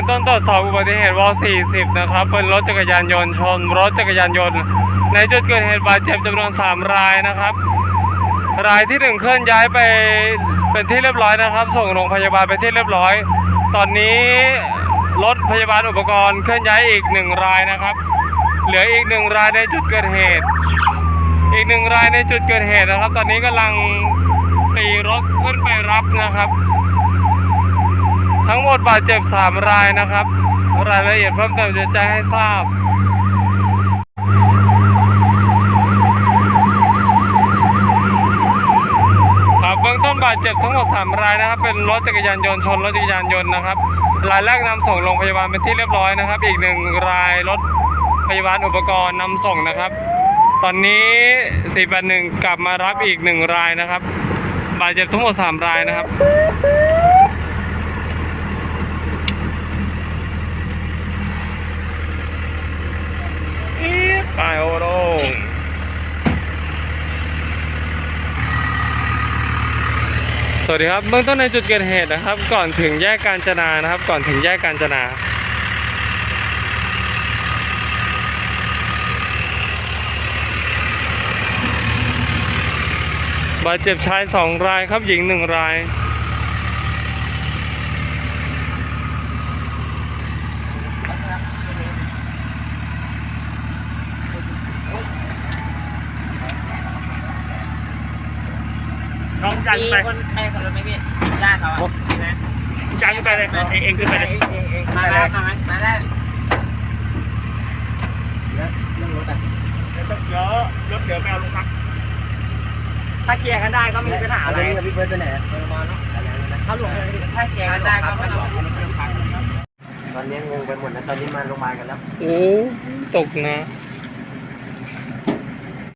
อุบัติเหตุวอ40 นะครับเป็นรถจักรยานยนต์ชน รถจักรยานยนต์ ในจุดเกิดเหตุบาดเจ็บจำนวน 3 รายนะครับ รายที่หนึ่งเคลื่อนย้ายไปเป็นที่เรียบร้อยนะครับ ส่งโรงพยาบาลไปที่เรียบร้อย ตอนนี้รถพยาบาลอุปกรณ์เคลื่อนย้ายอีกหนึ่งรายนะครับ เหลืออีกหนึ่งรายในจุดเกิดเหตุ อีกหนึ่งรายในจุดเกิดเหตุนะครับ ตอนนี้กำลังตีรถขึ้นไปรับนะครับ ทั้งหมดบาดเจ็บสามรายนะครับ รายละเอียดเพิ่มเติมจะแจ้งให้ทราบครับเบื้องต้นบาดเจ็บทั้งหมด 3 รายนะครับ เป็นรถจักรยานยนต์ชนรถจักรยานยนต์นะครับ รายแรกนำส่งโรงพยาบาลเป็นที่เรียบร้อยนะครับ อีกหนึ่งรายรถพยาบาลอุปกรณ์นำส่งนะครับ ตอนนี้ 481 กลับมารับอีกหนึ่งรายนะครับ บาดเจ็บทั้งหมด 3 รายนะครับ อี๊ดไปโอโรงส วัสดีครับเบื้องต้นในจุดเกิดเหตุนะครับ ก่อนถึงแยกการจนานะครับ ก่อนถึงแยกการจนาบาดเจ็บชายสองรายครับหญิงหนึ่งราย น้องจันมีไป คนไปขับรถไหมพี่ญาติเขาอะมีไหมจันไปเลยเองเองขึ้นไปเลยมาแล้วมาไหมมาแล้วเดี๋ยวรถเดี๋ยวไปเอาลงพักถ้าเกียร์กันได้ก็ไม่มีปัญหาอะไรกับพี่เบิร์ดไปไหนเขาหลวงถ้าเกียร์กันได้ก็ไม่ต้องตอนนี้งงไปหมดนะตอนนี้มาโรงพยาบาลกันแล้ว โอ้ ตกนะเ